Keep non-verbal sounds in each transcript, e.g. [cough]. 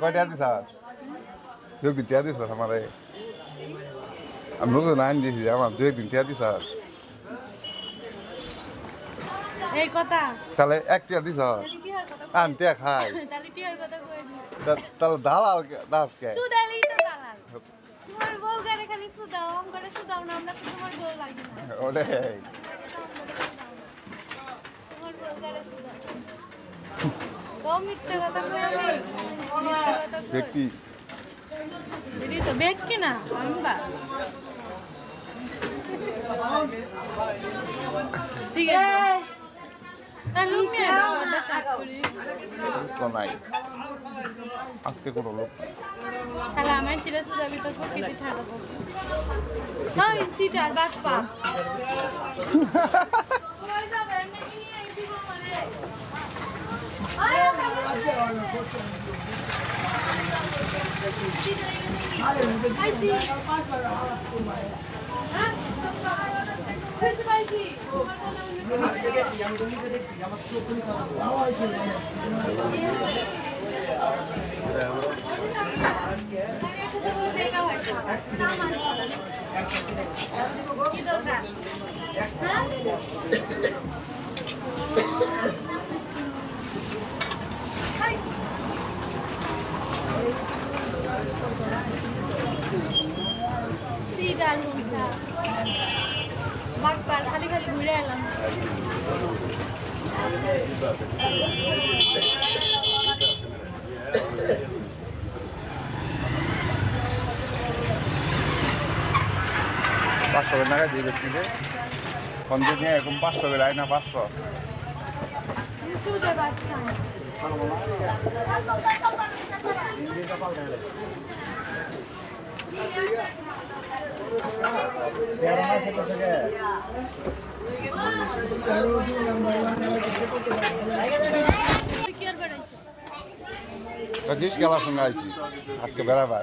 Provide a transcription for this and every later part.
কয়টা দিস আর দু একদিন টিয়া দিস আমারে আমি নতুন আইন দিয়েছি আমার দু একদিন টিয়া দিস আর এই কথা তাহলে এক টিয়া দিস আর আমি টিয়া খাই তাহলে টিয়ার কথা কই তাহলে দালাল দাস কে সুদালি দালাল তোমার বউ গারে খালি সুদাও আম করে সুদাও না আমরা তো তোমার বউ লাগি না ওরে তোমার বউ গারে সুদাও ও মিথ্যে কথা কই আমি মিথ্যে কথা কই ব্যক্তি। ব্যক্তি না ঠিক আছে নাই। আজকে কোনো লোক তাহলে আমার ছেলে সুদাবি তো প্রকৃতি থাকব হ্যাঁ। সিটার বাস পা [laughs] 아이 বাটপার খালি খালি ঘুরে এলাম। পাঁচশো টাকা দিয়ে ব্যক্তিকে পঞ্চায়েত নিয়ে এরকম পাঁচশো আয় না পাঁচশো। সুদে Diz que ela foi as Acho que vai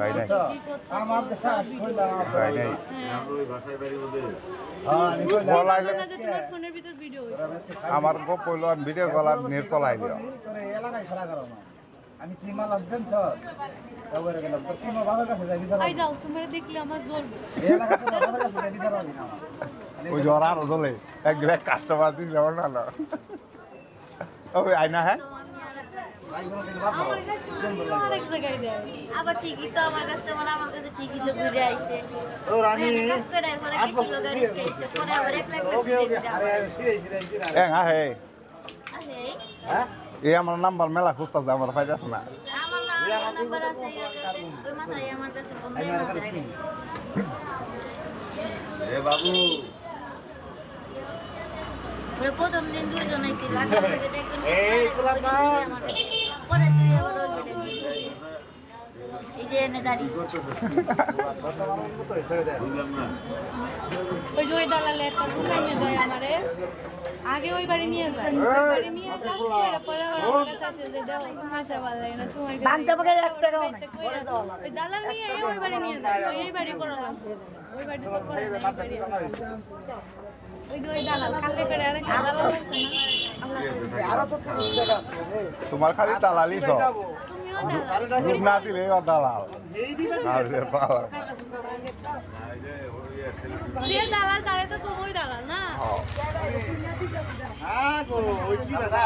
হইতাছে ঠিক পাবা না খারা এটা সফটওয়্যার আছে কেটে দিয়া বা অল ভিডিও তাই নাই আমার নাই। গপ কইলো আমি ভিডিও কল আর নেট চলাই দিও। আমি কি মাল গেলাম তো ওই জ্বর আরও চলে এক কাস্টমার দিন যেমন না আইনা হ্যাঁ? আবার ঠিকই তো আমার কাস্টমার আমার কাছে ঠিকই তো ঘুরে আইছে। ও রানী। কাজ করে পরে গেছিল গাড়ি স্টেশনে পরে আবার এক লাখ লাখ ঘুরে ঘুরে আবার আরে সিরে সিরে সিরে। এ হ্যাঁ হ্যাঁ? এই আমার নাম্বার মেলা খুঁজতেছে আমার পাইতেছে না। আমার নাম্বার আছে ওই মাথায় আমার কাছে ফোন দেয় মাথায়। এ বাবু। পরে প্রথম দিন দুইজন আইছিল লাখ টাকা একজন আমার পরে তুই আবার ওই এই যে ওই যে ওই দালালে একটা ঘুমাই নিয়ে যায় আমারে। আগে ওই বাড়ি নিয়ে যায় ওই বাড়ি নিয়ে যায় পরে আমার কাছে আসে যে দাও ঘুমাইতে ভালো লাগে না তোমার বাংটা পাকে এক টাকাও নাই ওই দালাল নিয়ে ওই বাড়ি নিয়ে যায় এই বাড়ি করলাম। ওই বাড়ি তো করে নাই, এই বাড়ি আমার। ওই যে ওই দালাল কালকে করে আরেকটা দালাল আছে না? আরও তো 30 টাকা আছে রে তোমার খালি দালালি তো তুমিও দালাল দুধ না দিলে এবার দালাল। তারে তো না হ্যাঁ গো ওই কি দাদা?